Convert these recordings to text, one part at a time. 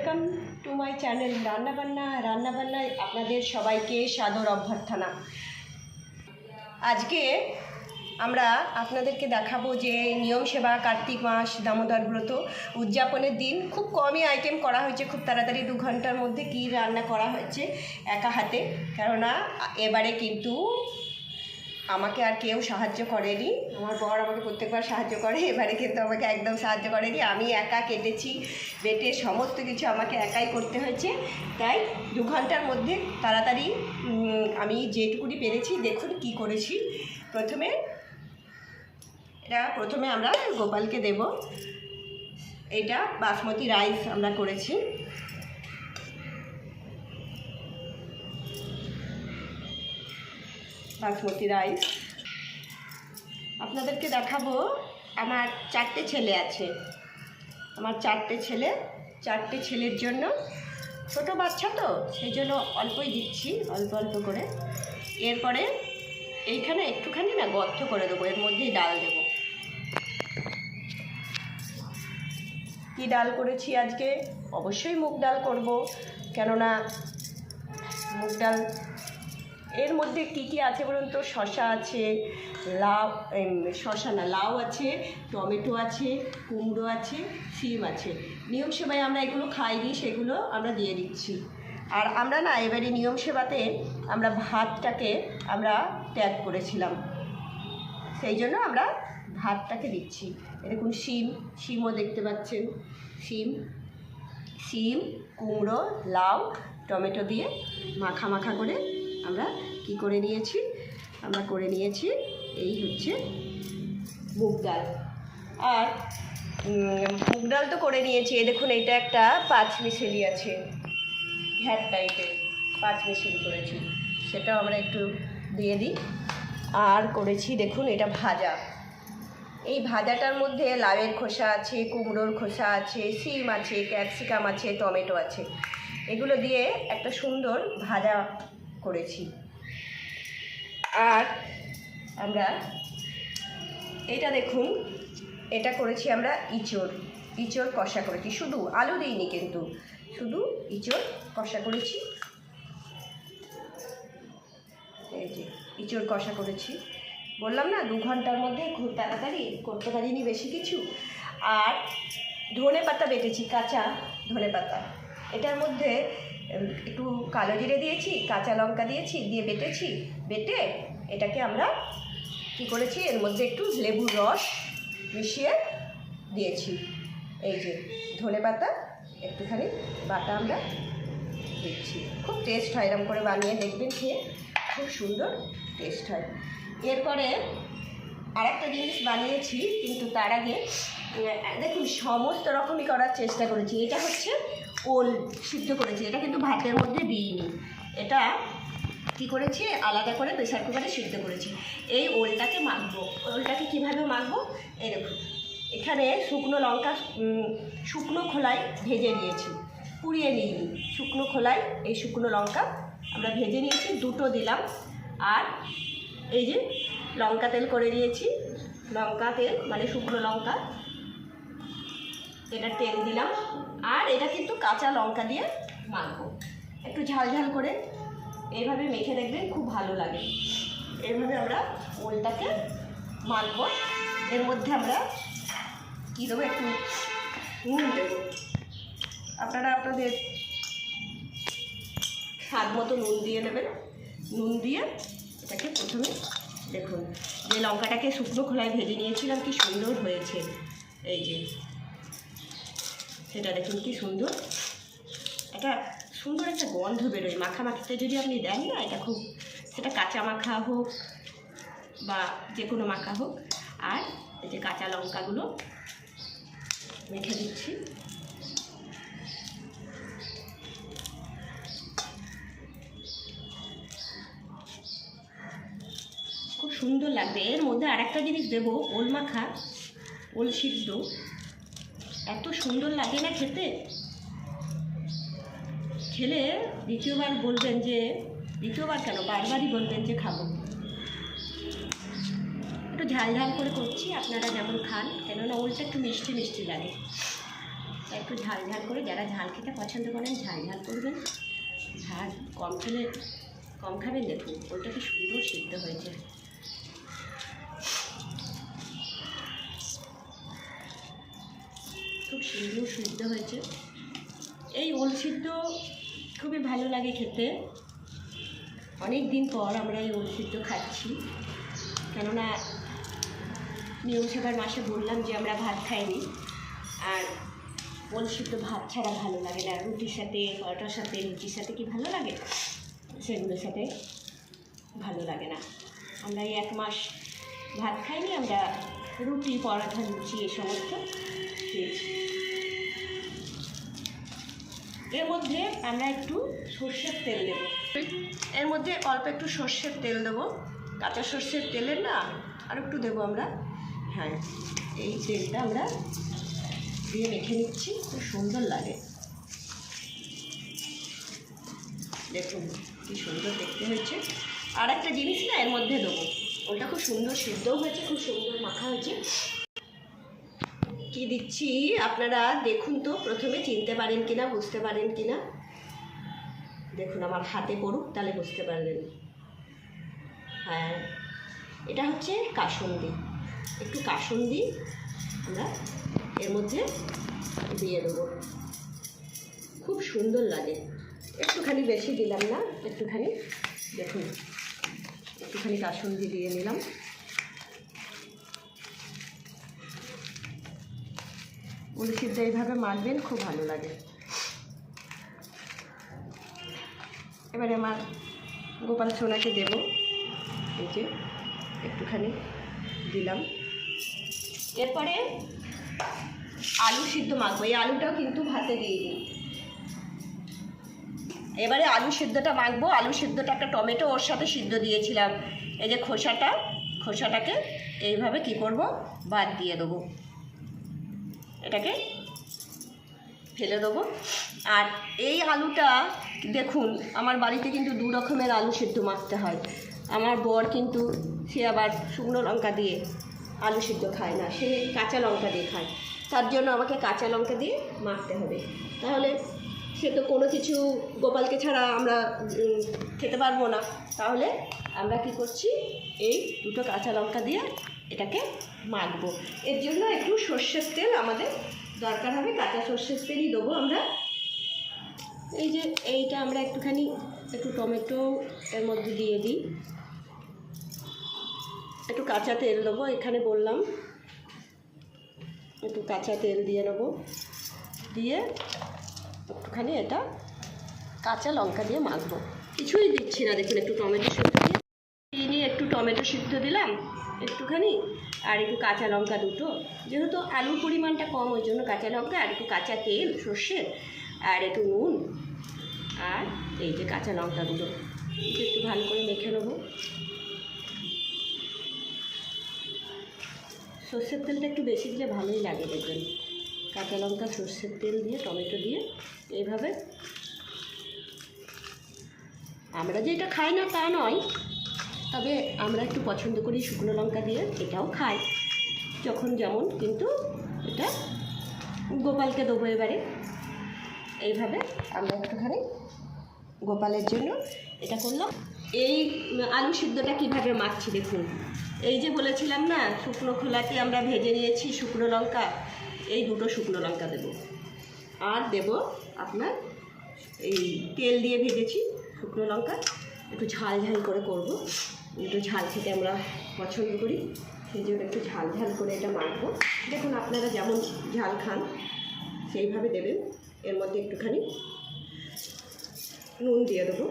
Welcome to my channel রান্নাবান্না রান্নাবান্নায় আপনাদের সবাইকে সাদর অভ্যর্থনা। আজকে আমরা আপনাদেরকে দেখাবো যে নিয়ম সেবা, কার্তিক মাস, দামোদর ব্রত, উদযাপনের দিন খুব কমই আইটেম করা হয়েছে, খুব তাড়াতাড়ি দু ঘণ্টার মধ্যে কী রান্না করা হয়েছে একা হাতে। কেননা, এবারে কিন্তু আমাকে আর কেউ সাহায্য করেনি। আমার বর আমাকে প্রত্যেকবার সাহায্য করে, এবারে কিন্তু আমাকে একদম সাহায্য করেনি। আমি একা কেটেছি, বেটে সমস্ত কিছু আমাকে একাই করতে হয়েছে। তাই দু ঘণ্টার মধ্যে তাড়াতাড়ি আমি যেটুকুনি পেরেছি, দেখুন কি করেছি। প্রথমে, এটা প্রথমে আমরা গোপালকে দেব। এটা বাসমতি রাইস আমরা করেছি। বাসমতি রাইস। আপনাদেরকে দেখাবো, আমার চারটে ছেলে আছে। আমার চারটে ছেলে, চারটে ছেলের জন্য। ছোটো বাচ্চা তো সেই জন্য অল্পই দিচ্ছি, অল্প অল্প করে। এরপরে এইখানে একটুখানি না গর্ত করে দেবো, এর মধ্যেই ডাল দেবো। কী ডাল করেছি আজকে? অবশ্যই মুগ ডাল করব, কেননা মুগ ডাল এর মধ্যে কী কী আছে বলুন তো? শশা আছে, লাউ শশা না, লাউ আছে, টমেটো আছে, কুমড়ো আছে সিম আছে। নিয়ম সেবায় আমরা এগুলো খাইনি সেগুলো আমরা দিয়ে দিচ্ছি। আর আমরা না এবারে নিয়ম সেবাতে আমরা ভাতটাকে আমরা ত্যাগ করেছিলাম। সেই জন্য আমরা ভাতটাকে দিচ্ছি। এরকম শিম, শিমও দেখতে পাচ্ছেন। শিম শিম, কুমড়ো, লাউ, টমেটো দিয়ে মাখা মাখা করে আমরা কি করে নিয়েছি? আমরা করে নিয়েছি এই হচ্ছে মুগ ডাল। আর মুগ ডাল তো করে নিয়েছি। এই দেখুন এটা একটা পাঁচ মিশেলি আছে। ঘ্যাট টাইপের পাঁচ মিশেলি করেছি। সেটাও আমরা একটু দিয়ে দিই। আর করেছি, দেখুন, এটা ভাজা। এই ভাজাটার মধ্যে লাউয়ের খোসা আছে, কুমড়োর খোসা আছে, সিম আছে, ক্যাপসিকাম আছে, টমেটো আছে। এগুলো দিয়ে একটা সুন্দর ভাজা করেছি। আর আমরা এটা দেখুন, এটা করেছি আমরা ইঁচড়। ইঁচড় কষা করেছি। শুধু আলু দিইনি কিন্তু, শুধু ইঁচড় কষা করেছি। এই যে, ইঁচড় কষা করেছি। বললাম না, দু ঘণ্টার মধ্যে খুব তাড়াতাড়ি করতে পারিনি বেশি কিছু। আর ধনে পাতা বেটেছি, কাঁচা ধনে পাতা এটার মধ্যে একটু কালো জিরে দিয়েছি, কাঁচা লঙ্কা দিয়েছি, দিয়ে বেটেছি। বেটে এটাকে আমরা কি করেছি, এর মধ্যে একটু লেবুর রস মিশিয়ে দিয়েছি। এই যে, ধনে পাতা, একটুখানি বাটা আমরা দিচ্ছি। খুব টেস্ট হয় এরকম করে বানিয়ে দেখবেন খেয়ে। খুব সুন্দর টেস্ট হয়। এরপরে আরেকটা জিনিস বানিয়েছি, কিন্তু তার আগে দেখুন, সমস্ত রকমই করার চেষ্টা করেছি। এটা হচ্ছে ওল সিদ্ধ করেছি। এটা কিন্তু ভাতের মধ্যে দিইনি। এটা কী করেছি? আলাদা করে প্রেশার কুকারে সিদ্ধ করেছি। এই ওলটাকে মাখবো। ওলটাকে কীভাবে মাখবো? দেখুন। এখানে শুকনো লঙ্কা শুকনো খোলায় ভেজে নিয়েছি। পুড়িয়ে নিইনি। শুকনো খোলায় এই শুকনো লঙ্কা আমরা ভেজে নিয়েছি, দুটো দিলাম। আর এই যে লঙ্কা তেল করে দিয়েছি। লঙ্কা তেল মানে শুকনো লঙ্কা। এটা তেল দিলাম। আর এটা কিন্তু কাঁচা লঙ্কা দিয়ে মাখবো। একটু ঝাল ঝাল করে। এইভাবে মেখে দেখবেন খুব ভালো লাগে। এইভাবে আমরা ওলটাকে মাখবো। এর মধ্যে আমরা কী দেবো একটু নুন দেবো। আপনারা আপনাদের স্বাদ মতো নুন দিয়ে নেবেন নুন দিয়ে এটাকে প্রথমে দেখুন, যে লঙ্কাটাকে শুকনো খোলায় ভেজে নিয়েছিলাম, কি সুন্দর হয়েছে। এই যে, সেটা দেখুন কি সুন্দর। একটা সুন্দর একটা গন্ধ বেরোয়। মাখা মাখিতে যদি আপনি দেন না, এটা খুব, সেটা কাঁচা মাখা হোক বা যে কোনো মাখা হোক। আর এই যে কাঁচা লঙ্কাগুলো মেখে দিচ্ছি খুব সুন্দর লাগবে। এর মধ্যে আরেকটা জিনিস দেবো, ওল মাখা, ওল সিদ্ধ। এত সুন্দর লাগে না খেতে। খেলে দ্বিতীয়বার বলবেন যে, দ্বিতীয়বার কেন? বারবারই বলবেন যে খাব। একটু ঝাল ঝাল করে করছি, আপনারা যেমন খান, কেননা ওলটা একটু মিষ্টি মিষ্টি লাগে। একটু ঝাল ঝাল করে, যারা ঝাল খেতে পছন্দ করেন, ঝাল ঝাল করবেন। ঝাল কম খেলে, কম খাবেন দেখুন ওইটা কি সুন্দর সিদ্ধ হয়েছে। সুন্দর সিদ্ধ হয়েছে। এই ওল সিদ্ধ খুবই ভালো লাগে খেতে। অনেক দিন পর আমরা এই ওল সিদ্ধ খাচ্ছি। কেননা নিয়ম সেবার মাসে বললাম যে আমরা ভাত খাইনি। আর ওল সিদ্ধ ভাত ছাড়া ভালো লাগে না। রুটির সাথে, পরোটার সাথে লুচির সাথে কি ভালো লাগে? সেগুলোর সাথে ভালো লাগে না। আমরা এই এক মাস ভাত খাইনি, আমরা রুটি, পরোটা, লুচি এই সমস্ত খেয়েছি। এর মধ্যে আমরা একটু সর্ষের তেল দেবো। এর মধ্যে অল্প একটু সর্ষের তেল দেবো। কাঁচা সর্ষের তেলের না আর একটু দেবো আমরা। হ্যাঁ এই তেলটা আমরা দিয়ে মেখে নিচ্ছি, খুব সুন্দর লাগে। দেখুন কি সুন্দর দেখতে হয়েছে। আর একটা জিনিস না এর মধ্যে দেবো। ওটা খুব সুন্দর সিদ্ধও হয়েছে, খুব সুন্দর মাখা হয়েছে। কি দিচ্ছি আপনারা দেখুন তো, প্রথমে চিনতে পারেন কিনা, বুঝতে পারেন কিনা। দেখুন, আমার হাতে পড়ুক, তাহলে বুঝতে পারলেন। হ্যাঁ এটা হচ্ছে কাসন্দি। একটু কাসন্দি আমরা এর মধ্যে দিয়ে দেবো। খুব সুন্দর লাগে। একটুখানি বেশি দিলাম না, একটুখানি, দেখুন, একটুখানি কাসন্দি দিয়ে নিলাম। উল সিদ্ধ এইভাবে মাখবেন, খুব ভালো লাগে। এবারে আমার গোপাল সোনাকে দেব। এই যে একটুখানি দিলাম। এরপরে আলু সিদ্ধ মাখবো। এই আলুটাও কিন্তু ভাতে দিয়ে দিই। এবারে আলু সিদ্ধটা মাখবো। আলু সিদ্ধটা একটা টমেটো ওর সাথে সিদ্ধ দিয়েছিলাম। এই যে খোসাটা, খোসাটাকে এইভাবে কি করব? বাদ দিয়ে দেবো। এটাকে ফেলে দেবো। আর এই আলুটা, দেখুন, আমার বাড়িতে কিন্তু দু রকমের আলু সিদ্ধ মাখতে হয়। আমার বর কিন্তু সে আবার শুকনো লঙ্কা দিয়ে আলু সিদ্ধ খায় না, সে কাঁচা লঙ্কা দিয়ে খায়। তার জন্য আমাকে কাঁচা লঙ্কা দিয়ে মাখতে হবে। তাহলে সে তো কোনো কিছু গোপালকে ছাড়া আমরা খেতে পারব না। তাহলে আমরা কি করছি, এই দুটো কাঁচা লঙ্কা দিয়ে এটাকে মাখবো। এর জন্য একটু সর্ষের তেল আমাদের দরকার হবে, কাঁচা সর্ষের তেলই দেবো আমরা। এই যে এইটা আমরা একটুখানি একটু টমেটো এর মধ্যে দিয়ে দিই। একটু কাঁচা তেল দেবো, এখানে বললাম। একটু কাঁচা তেল দিয়ে নেব। দিয়ে একটুখানি এটা কাঁচা লঙ্কা দিয়ে মাখবো। কিছুই দিচ্ছি না, দেখুন একটু টমেটো সিদ্ধ দিয়ে। একটু টমেটো সিদ্ধ দিলাম। একটুখানি আর একটু কাঁচা লঙ্কা দুটো। যেহেতু আলুর পরিমাণটা কম, ওই জন্য কাঁচা লঙ্কা আর একটু কাঁচা তেল সর্ষের আর একটু নুন আর এই যে কাঁচা লঙ্কা দুটো। একটু ভালো করে মেখে নেব। সর্ষের তেলটা একটু বেশি দিলে ভালোই লাগে দেখবেন। কাঁচা লঙ্কা, সর্ষের তেল দিয়ে, টমেটো দিয়ে এইভাবে। আমরা যে এটা খাই না তা নয় তবে আমরা একটু পছন্দ করি শুকনো লঙ্কা দিয়ে, এটাও খাই। যখন যেমন, কিন্তু এটা গোপালকে দেবো এবারে। এইভাবে আমরা একটুখানি গোপালের জন্য এটা করলাম। এই আলু সিদ্ধটা কীভাবে মাখছি দেখুন। এই যে বলেছিলাম না, শুকনো খোলাকে আমরা ভেজে নিয়েছি শুকনো লঙ্কা, এই দুটো শুকনো লঙ্কা দেব। আর দেব আপনার এই তেল দিয়ে ভেজেছি শুকনো লঙ্কা, একটু ঝাল ঝাল করে করব। একটু ঝাল খেতে আমরা পছন্দ করি। সেই জন্য একটু ঝাল ঝাল করে এটা মাখবো। দেখুন আপনারা যেমন ঝাল খান, সেইভাবে দেবেন। এর মধ্যে একটুখানি নুন দিয়ে দেবো।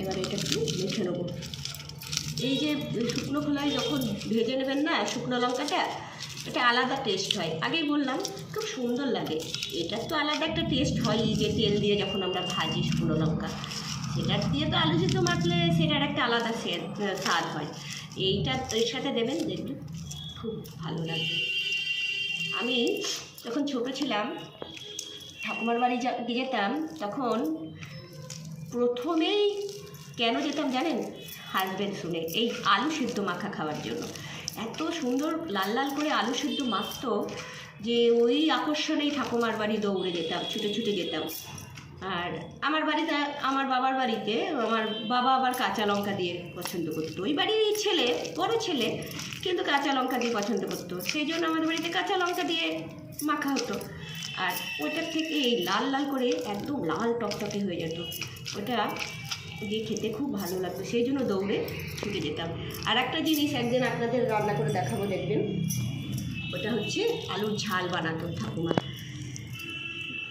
এবার এটা একটু মেখে নেব। এই যে শুকনো খোলায় যখন ভেজে নেবেন না, শুকনো লঙ্কাটা এটা আলাদা টেস্ট হয়। আগেই বললাম, খুব সুন্দর লাগে। এটার তো আলাদা একটা টেস্ট হয় যে তেল দিয়ে যখন আমরা ভাজি শুকনো লঙ্কা। সেটার দিয়ে তো আলু সিদ্ধ মাখলে সেটার একটা আলাদা স্বাদ হয়। এইটা এর সাথে দেবেন দেখবেন খুব ভালো লাগবে। আমি যখন ছোটো ছিলাম, ঠাকুমার বাড়ি যেতাম, তখন প্রথমেই কেন যেতাম জানেন? হাজবেন্ড শুনে, এই আলু সিদ্ধ মাখা খাওয়ার জন্য। এত সুন্দর লাল লাল করে আলু সিদ্ধ মাখতো যে ওই আকর্ষণেই ঠাকুমার বাড়ি দৌড়ে যেতাম, ছুটে ছুটে যেতাম। আর আমার বাড়িতে, আমার বাবার বাড়িতে, আমার বাবা আবার কাঁচা লঙ্কা দিয়ে পছন্দ করতো। ওই বাড়ির ছেলে, বড় ছেলে, কিন্তু কাঁচা লঙ্কা দিয়ে পছন্দ করতো। সেই জন্য আমাদের বাড়িতে কাঁচা লঙ্কা দিয়ে মাখা হতো। আর ওইটার থেকে এই লাল লাল করে একদম লাল টকটকে হয়ে যেত। ওটা দিয়ে খেতে খুব ভালো লাগতো, সেই জন্য দৌড়ে ছুটে যেতাম। আর একটা জিনিস একদিন আপনাদের রান্না করে দেখাবো, দেখবেন। ওটা হচ্ছে আলুর ঝাল বানাতো ঠাকুমা।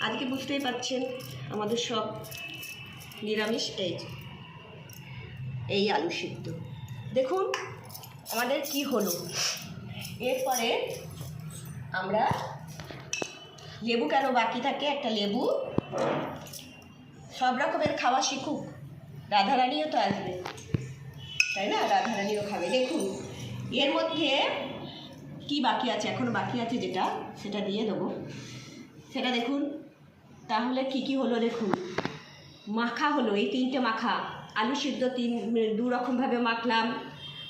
আজকে বুঝতেই পারছেন, আমাদের সব নিরামিষ, এই এই আলু সিদ্ধ। দেখুন, আমাদের কি হলো। এরপরে আমরা লেবু কেন বাকি থাকে? একটা লেবু। সব রকমের খাওয়া শিখুক। রাধারানীও তো আসবে। তাই না? রাধারানীও খাবে। দেখুন, এর মধ্যে কি বাকি আছে? এখনও বাকি আছে যেটা, সেটা দিয়ে দেবো। সেটা দেখুন, তাহলে কি কি হলো দেখুন? মাখা হলো, এই তিনটে মাখা। আলু সিদ্ধ তিন, দু রকমভাবে মাখলাম,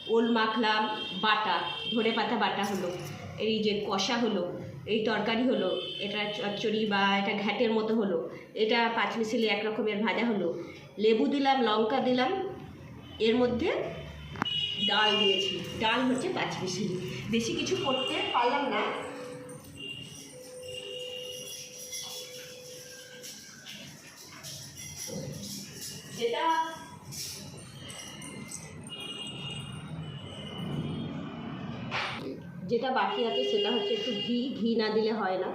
ওল মাখলাম, বাটা, ধনে পাতা বাটা হলো। এই যে কষা হলো, এই তরকারি হলো, এটা চচ্চড়ি বা এটা ঘ্যাটের মতো হলো। এটা পাঁচ মিশালি এক রকমের ভাজা হলো। লেবু দিলাম, লঙ্কা দিলাম, এর মধ্যে ডাল দিয়েছি। ডাল হচ্ছে পাঁচ মিশালি বেশি কিছু করতে পারলাম না। যেটা যেটা বাকি আছে সেটা হচ্ছে একটু ঘি ঘি না দিলে হয় না।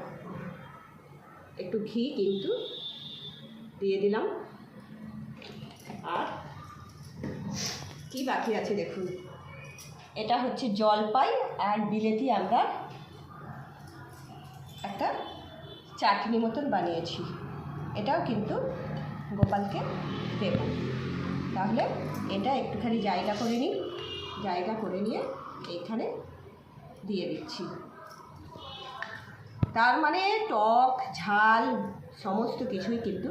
একটু ঘি কিন্তু দিয়ে দিলাম। কি বাকি আছে দেখুন? এটা হচ্ছে জলপাই আর বিলেতি আমরা একটা চাটনি মতন বানিয়েছি। এটাও কিন্তু গোপালকে দেব। তাহলে এটা একটুখানি জায়গা করে নিই জায়গা করে নিয়ে এইখানে দিয়ে দিচ্ছি। তার মানে টক, ঝাল, সমস্ত কিছুই কিন্তু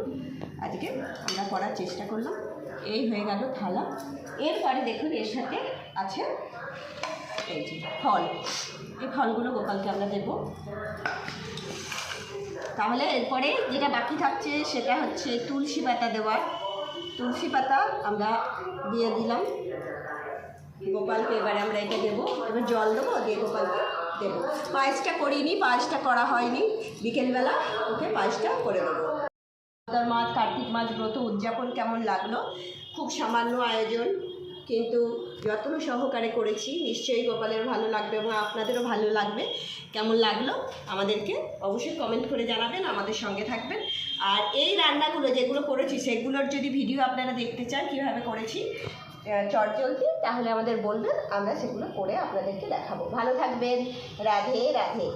আজকে আমরা করার চেষ্টা করলাম। এই হয়ে গেল থালা। এরপরে দেখুন এর সাথে আছে এই যে ফল। এই ফলগুলো গোপালকে আমরা দেবো। তাহলে এরপরে যেটা বাকি থাকছে সেটা হচ্ছে তুলসী পাতা দেওয়ার। তুলসী পাতা আমরা দিয়ে দিলাম। গোপালকে এবারে আমরা এটা দেবো। এবার জল দেবো, দিয়ে গোপালকে দেবো। পায়েসটা করিনি, পায়েসটা করা হয়নি। বিকেলবেলা ওকে পায়েসটা করে দেবো। ভাদ্র মাস কার্তিক মাস ব্রত উদযাপন কেমন লাগল? খুব সামান্য আয়োজন, কিন্তু যত্ন সহকারে করেছি। নিশ্চয়ই গোপালের ভালো লাগবে এবং আপনাদেরও ভালো লাগবে। কেমন লাগল? আমাদেরকে অবশ্যই কমেন্ট করে জানাবেন, আমাদের সঙ্গে থাকবেন। আর এই রান্নাগুলো যেগুলো করেছি, সেগুলোর যদি ভিডিও আপনারা দেখতে চান কীভাবে করেছি চট চলতি তাহলে আমাদের বলবেন, আমরা সেগুলো করে আপনাদেরকে দেখাবো। ভালো থাকবেন। রাধে রাধে।